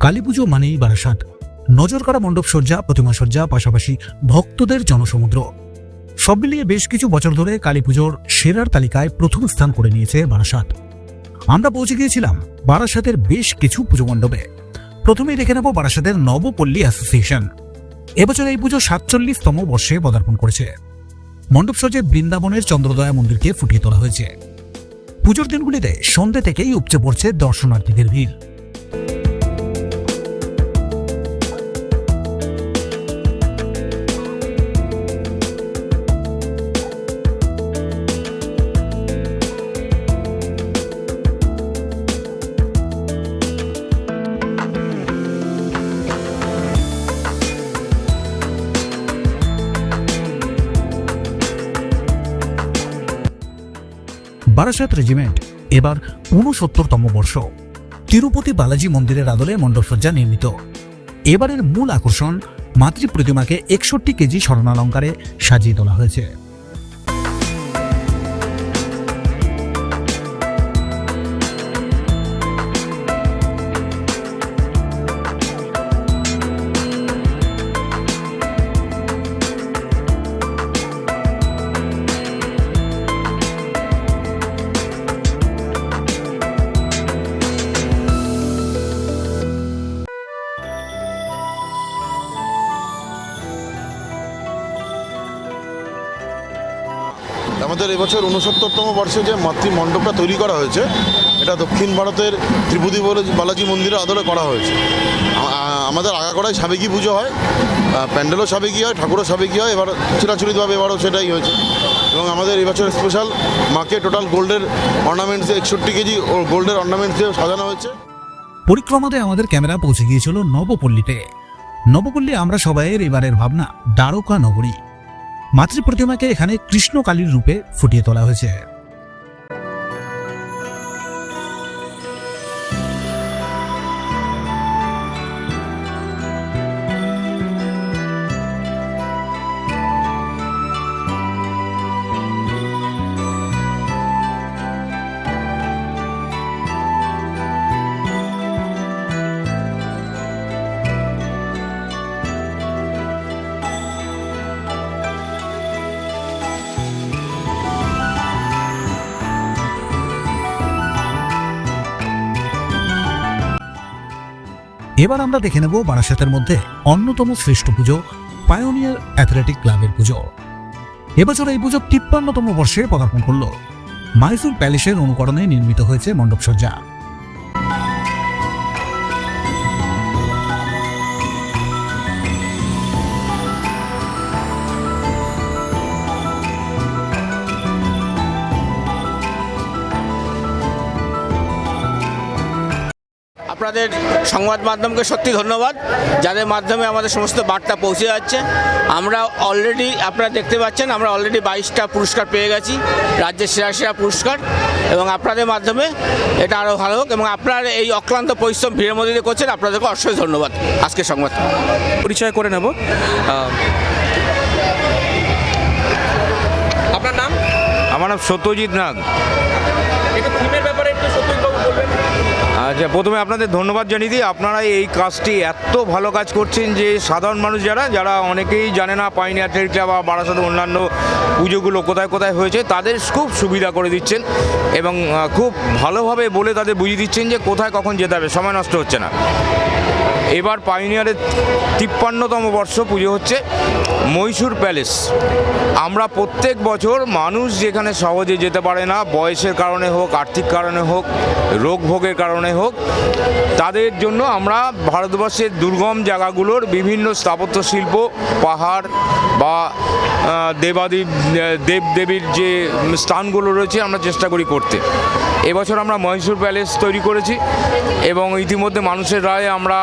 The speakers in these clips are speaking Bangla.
কালী পুজো মানেই বারাসাত। নজর করা মণ্ডপ সজ্জা, প্রতিমা সজ্জা, পাশাপাশি ভক্তদের জনসমুদ্র। সব মিলিয়ে বেশ কিছু বছর ধরে কালী পুজোর সেরার তালিকায় প্রথম স্থান করে নিয়েছে বারাসাত। আমরা পৌঁছে গিয়েছিলাম বারাসাতের বেশ কিছু পুজো মণ্ডপে। প্রথমেই দেখে নেব বারাসাতের নবপল্লী অ্যাসোসিয়েশন। এবছর এই পুজো সাতচল্লিশতম বর্ষে পদার্পণ করেছে। মণ্ডপ সজ্জে বৃন্দাবনের চন্দ্রদয়া মন্দিরকে ফুটিয়ে তোলা হয়েছে। পুজোর দিনগুলিতে সন্ধ্যে থেকেই উপচে পড়ছে দর্শনার্থীদের ভিড়। বারাসাত রেজিমেন্ট, এবার উনসত্তরতম বর্ষ। তিরুপতি বালাজি মন্দিরের আদলে মণ্ডপসজ্জা নির্মিত। এবারের মূল আকর্ষণ মাতৃ প্রতিমাকে একষট্টি কেজি স্বর্ণালঙ্কারে সাজিয়ে তোলা হয়েছে। আমাদের এবছর উনসত্তরতম বর্ষে যে মাতৃ মণ্ডপটা তৈরি করা হয়েছে, এটা দক্ষিণ ভারতের ত্রিপুতি বালাজি- মন্দিরের আদলে করা হয়েছে। আমাদের আগাগোড়ায় সাবেকি পুজো হয় প্যান্ডেলও সাবেকি হয়, ঠাকুরও সাবেকি হয়, এবার চিরাচরিতভাবে এবারও সেটাই হয়েছে। এবং আমাদের এবছর স্পেশাল মাকে টোটাল গোল্ডের অর্নামেন্টস একষট্টি কেজি গোল্ডের অর্নামেন্টস দিয়ে সাজানো হয়েছে। পরিক্রমাতে আমাদের ক্যামেরা পৌঁছে গিয়েছিল নবপল্লীতে। নবপল্লী আমরা সবাইয়ের এবারের ভাবনা, দ্বারকা নগরী। মাতৃ প্রতিমাকে এখানে কৃষ্ণকালীর রূপে ফুটিয়ে তোলা হয়েছে। এবার আমরা দেখে নেব বারাসাতের মধ্যে অন্যতম শ্রেষ্ঠ পুজো পায়োনিয়ার অ্যাথলেটিক ক্লাবের পুজো। এবছর এই পুজো তিপ্পান্নতম বর্ষে পদার্পণ করল। মাইসুর প্যালেসের অনুকরণে নির্মিত হয়েছে মণ্ডপসজ্জা। আপনাদের সংবাদ মাধ্যমকে সত্যি ধন্যবাদ যাদের মাধ্যমে আমাদের সমস্ত বার্তা পৌঁছে যাচ্ছে। আমরা অলরেডি আপনারা দেখতে পাচ্ছেন আমরা অলরেডি বাইশটা পুরস্কার পেয়ে গেছি রাজ্যের সেরা সেরা পুরস্কার এবং আপনাদের মাধ্যমে এটা আরও ভালো হোক এবং আপনার এই অক্লান্ত পরিশ্রম ভিড়ের মধ্যে দিয়ে করছেন আপনাদেরকে অবশ্যই ধন্যবাদ। আজকে সংবাদ। পরিচয় করে নেব। আপনার নাম? আমার নাম সত্যজিৎ নাগ। আচ্ছা প্রথমে আপনাদের ধন্যবাদ জানিয়ে দিই। আপনারা এই কাজটি এত ভালো কাজ করছেন যে সাধারণ মানুষ যারা যারা অনেকেই জানে না পাইনি আর্টের বা বারাসাত অন্যান্য পুজোগুলো কোথায় কোথায় হয়েছে, তাদের খুব সুবিধা করে দিচ্ছেন এবং খুব ভালোভাবে বলে তাদের বুঝিয়ে দিচ্ছেন যে কোথায় কখন যেতে হবে, সময় নষ্ট হচ্ছে না। এবার পাইনিয়ারের তিপ্পান্নতম বর্ষ পুজো হচ্ছে মহীশূর প্যালেস। আমরা প্রত্যেক বছর মানুষ যেখানে সহজে যেতে পারে না, বয়সের কারণে হোক, আর্থিক কারণে হোক, রোগ ভোগের কারণে হোক, তাদের জন্য আমরা ভারতবর্ষের দুর্গম জায়গাগুলোর বিভিন্ন স্থাপত্য শিল্প, পাহাড় বা দেবাদেব দেব দেবীর যে স্থানগুলো রয়েছে আমরা চেষ্টা করি করতে। এবছর আমরা মহীশূর প্যালেস তৈরি করেছি এবং ইতিমধ্যে মানুষের রায়ে আমরা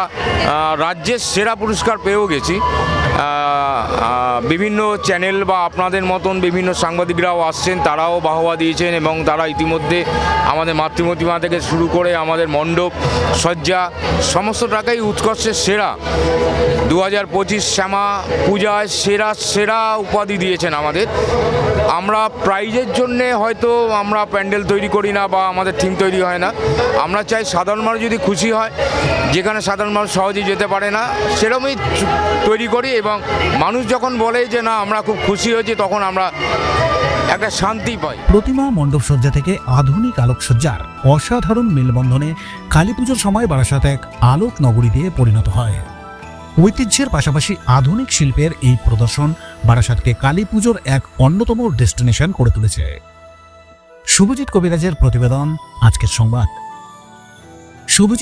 রাজ্যের সেরা পুরস্কার পেয়েও গেছি। বিভিন্ন চ্যানেল বা আপনাদের মতন বিভিন্ন সাংবাদিকরাও আসছেন, তারাও বাহবা দিয়েছেন এবং তারা ইতিমধ্যে আমাদের মাতৃমতিমা থেকে শুরু করে আমাদের মণ্ডপ সজ্জা সমস্ত টাকাই উৎকর্ষের সেরা। দু হাজার পঁচিশ শ্যামা পূজায় সেরা সেরা উপাধি দিয়েছেন আমাদের। আমরা প্রাইজের জন্যে হয়তো আমরা প্যান্ডেল তৈরি করি না বা আমাদের থিম তৈরি হয় না। আমরা চাই সাধারণ মানুষ যদি খুশি হয়, যেখানে সাধারণ মানুষ সহজে যেতে পারে না। সেরকমই তৈরি করি এবং মানুষ যখন বলে যে, না, আমরা খুব খুশি হয়েছি, তখন আমরা একটা শান্তি পাই। প্রতিমা মণ্ডপসজ্জা থেকে আধুনিক আলোকসজ্জার অসাধারণ মেলবন্ধনে কালী পুজোর সময় বারাসাত এক আলোক নগরী দিয়ে পরিণত হয়। ঐতিহ্যের পাশাপাশি আধুনিক শিল্পের এই প্রদর্শন বারাসাতকে কালী পুজোর এক অন্যতম ডেস্টিনেশন করে তুলেছে। শুভজিৎ কবিরাজের প্রতিবেদন, আজকের সংবাদ। শুভজিৎ